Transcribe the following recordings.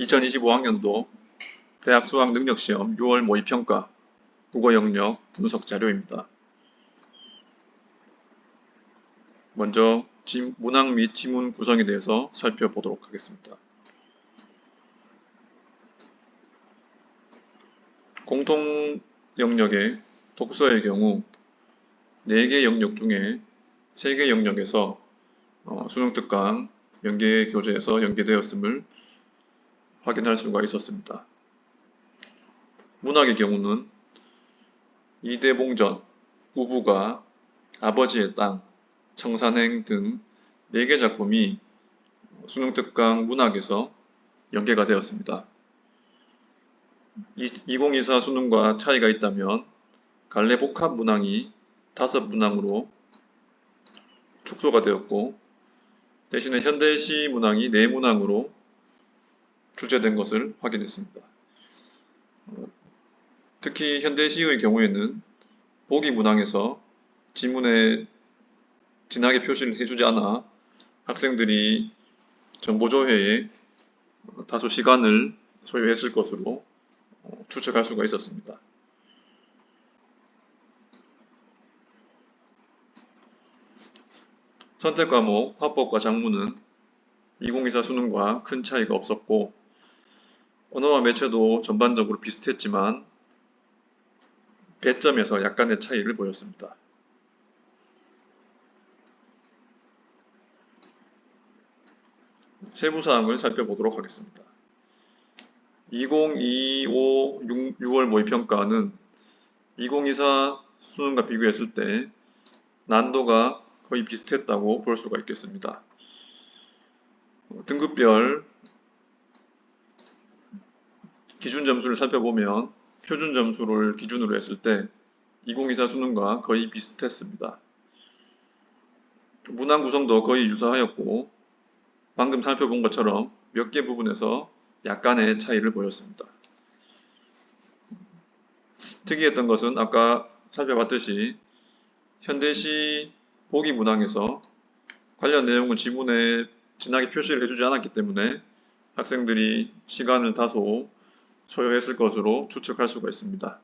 2025학년도 대학 수학 능력 시험 6월 모의 평가 국어 영역 분석 자료입니다. 먼저 지- 문항 및 지문 구성에 대해서 살펴보도록 하겠습니다. 공통 영역의 독서의 경우 4개 영역 중에 3개 영역에서 어, 수능 특강 연계 교재에서 연계되었음을 확인할 수가 있었습니다. 문학의 경우는 이대봉전, 우부가, 아버지의 땅, 청산행 등 4개 작품이 수능 특강 문학에서 연계가 되었습니다. 2024 수능과 차이가 있다면 갈래 복합 문항이 5 문항으로 축소가 되었고 대신에 현대시 문항이 4문항으로 출제된 것을 확인했습니다. 어, 특히 현대시의 경우에는 보기 문항에서 지문에 진하게 표시를 해주지 않아 학생들이 정보조회에 다소 시간을 소요했을 것으로 어, 추측할 수가 있었습니다. 선택 과목 화법과 작문은 2024 수능과 큰 차이가 없었고 언어와 매체도 전반적으로 비슷했지만 배점에서 약간의 차이를 보였습니다. 세부 사항을 살펴보도록 하겠습니다. 2025 6 월 모의평가는 2024 수능과 비교했을 때 난도가 거의 비슷했다고 볼 수가 있겠습니다. 어, 등급별 기준 점수를 살펴보면 표준 점수를 기준으로 했을 때 2024 수능과 거의 비슷했습니다. 문항 구성도 거의 유사하였고 방금 살펴본 것처럼 몇 개 부분에서 약간의 차이를 보였습니다. 특이했던 것은 아까 살펴봤듯이 현대시 보기 문항에서 관련 내용을 지문에 진하게 표시를 해주지 않았기 때문에 학생들이 시간을 다소 소요했을 것으로 추측할 수가 있습니다.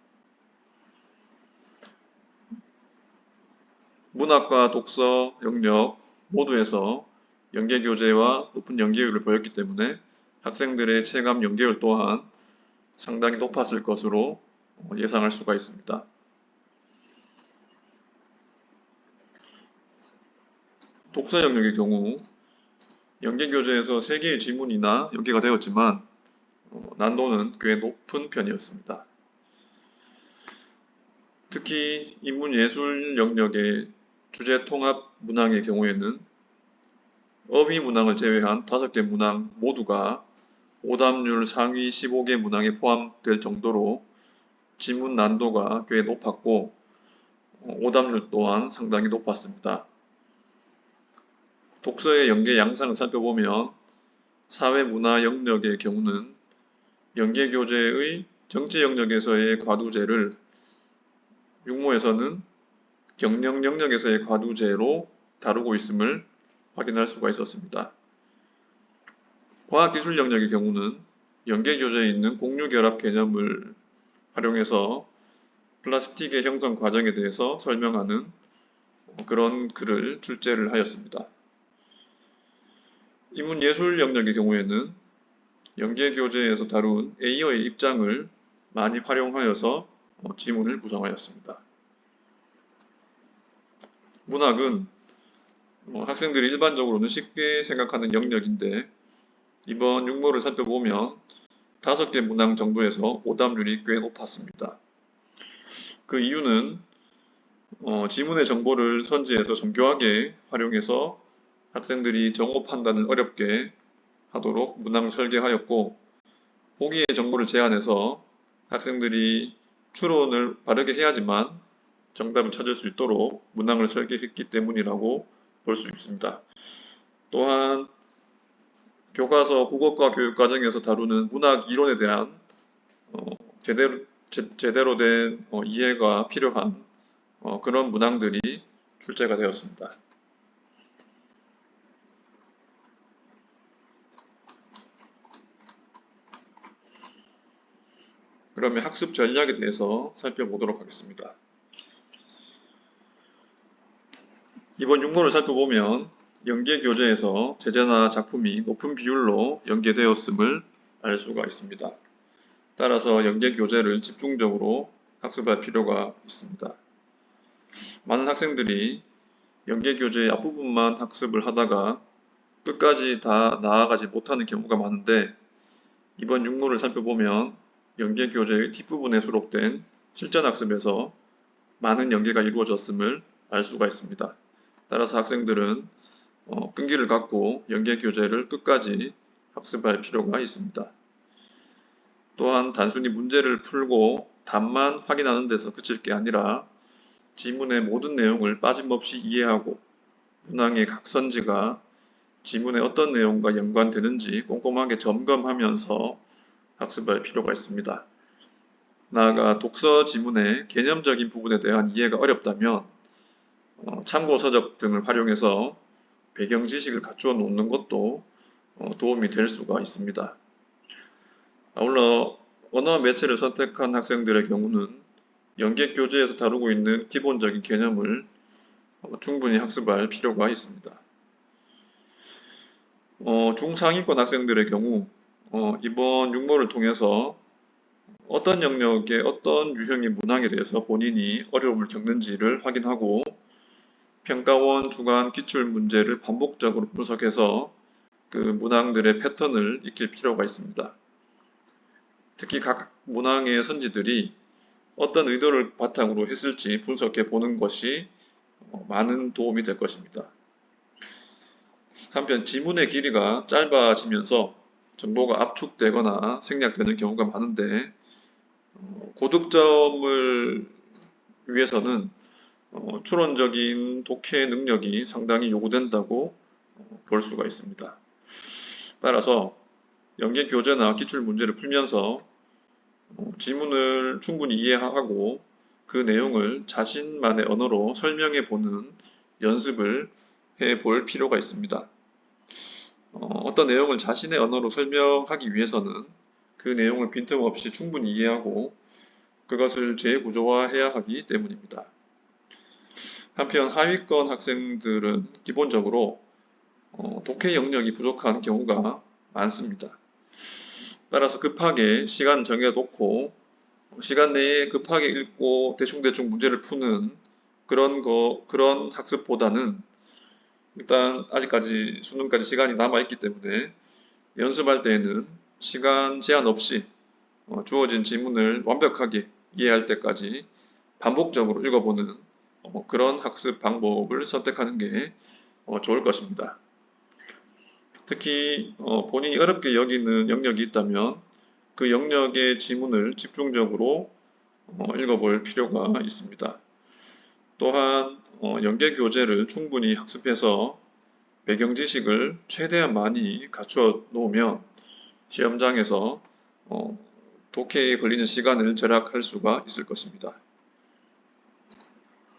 문학과 독서 영역 모두에서 연계 교재와 높은 연계율을 보였기 때문에 학생들의 체감 연계율 또한 상당히 높았을 것으로 예상할 수가 있습니다. 독서 영역의 경우 연계 교재에서 3개의 지문이나 연계가 되었지만 어, 난도는 꽤 높은 편이었습니다. 특히 인문예술 영역의 주제 통합 문항의 경우에는 어휘 문항을 제외한 5개 문항 모두가 오답률 상위 15개 문항에 포함될 정도로 지문 난도가 꽤 높았고 어, 오답률 또한 상당히 높았습니다. 독서의 연계 양상을 살펴보면 사회문화 영역의 경우는 연계 교재의 정치 영역에서의 과두제를 육모에서는 경영 영역에서의 과두제로 다루고 있음을 확인할 수가 있었습니다. 과학기술 영역의 경우는 연계 교재에 있는 공유결합 개념을 활용해서 플라스틱의 형성 과정에 대해서 설명하는 그런 글을 출제를 하였습니다. 인문예술 영역의 경우에는 연계 교재에서 다룬 A어의 입장을 많이 활용하여서 어, 지문을 구성하였습니다. 문학은 어, 학생들이 일반적으로는 쉽게 생각하는 영역인데 이번 육모를 살펴보면 다섯 개 문항 정도에서 오답률이 꽤 높았습니다. 그 이유는 어, 지문의 정보를 선지해서 정교하게 활용해서 학생들이 정오 판단을 어렵게 하도록 문항을 설계하였고 보기의 정보를 제한해서 학생들이 추론을 바르게 해야지만 정답을 찾을 수 있도록 문항을 설계했기 때문이라고 볼 수 있습니다. 또한 교과서 국어과 교육 과정에서 다루는 문학 이론에 대한 어, 제대로, 제, 제대로 된 어, 이해가 필요한 어, 그런 문항들이 출제가 되었습니다. 그러면 학습 전략에 대해서 살펴보도록 하겠습니다. 이번 6모를 살펴보면 연계 교재에서 제재나 작품이 높은 비율로 연계되었음을 알 수가 있습니다. 따라서 연계 교재를 집중적으로 학습할 필요가 있습니다. 많은 학생들이 연계 교재의 앞부분만 학습을 하다가 끝까지 다 나아가지 못하는 경우가 많은데 이번 6모를 살펴보면 연계 교재의 뒷부분에 수록된 실전 학습에서 많은 연계가 이루어졌음을 알 수가 있습니다. 따라서 학생들은 어, 끈기를 갖고 연계 교재를 끝까지 학습할 필요가 있습니다. 또한 단순히 문제를 풀고 답만 확인하는 데서 그칠 게 아니라 지문의 모든 내용을 빠짐없이 이해하고 문항의 각 선지가 지문의 어떤 내용과 연관되는지 꼼꼼하게 점검하면서 학습할 필요가 있습니다. 나아가 독서 지문의 개념적인 부분에 대한 이해가 어렵다면 어, 참고 서적 등을 활용해서 배경 지식을 갖추어 놓는 것도 어, 도움이 될 수가 있습니다. 아울러 언어 매체를 선택한 학생들의 경우는 연계 교재에서 다루고 있는 기본적인 개념을 어, 충분히 학습할 필요가 있습니다. 어, 중상위권 학생들의 경우 어, 이번 육모를 통해서 어떤 영역의 어떤 유형의 문항에 대해서 본인이 어려움을 겪는지를 확인하고 평가원 주간 기출 문제를 반복적으로 분석해서 그 문항들의 패턴을 익힐 필요가 있습니다. 특히 각 문항의 선지들이 어떤 의도를 바탕으로 했을지 분석해 보는 것이 어, 많은 도움이 될 것입니다. 한편 지문의 길이가 짧아지면서 정보가 압축되거나 생략되는 경우가 많은데 어, 고득점을 위해서는 어, 추론적인 독해 능력이 상당히 요구된다고 어, 볼 수가 있습니다. 따라서 연계 교재나 기출 문제를 풀면서 어, 지문을 충분히 이해하고 그 내용을 자신만의 언어로 설명해 보는 연습을 해 볼 필요가 있습니다. 어, 떤 내용을 자신의 언어로 설명하기 위해서는 그 내용을 빈틈없이 충분히 이해하고 그것을 재구조화해야 하기 때문입니다. 한편 하위권 학생들은 기본적으로 어, 독해 영역이 부족한 경우가 많습니다. 따라서 급하게 시간 정해놓고 시간 내에 급하게 읽고 대충대충 문제를 푸는 그런 거 그런 학습보다는 일단 아직까지 수능까지 시간이 남아 있기 때문에 연습할 때에는 시간 제한 없이 어, 주어진 지문을 완벽하게 이해할 때까지 반복적으로 읽어보는 어, 그런 학습 방법을 선택하는 게 어, 좋을 것입니다. 특히 본인이 어렵게 여기는 영역이 있다면 그 영역의 지문을 집중적으로 읽어볼 필요가 있습니다. 또한 연계 교재를 충분히 학습해서 배경 지식을 최대한 많이 갖추어 놓으면 시험장에서 어, 독해에 걸리는 시간을 절약할 수가 있을 것입니다.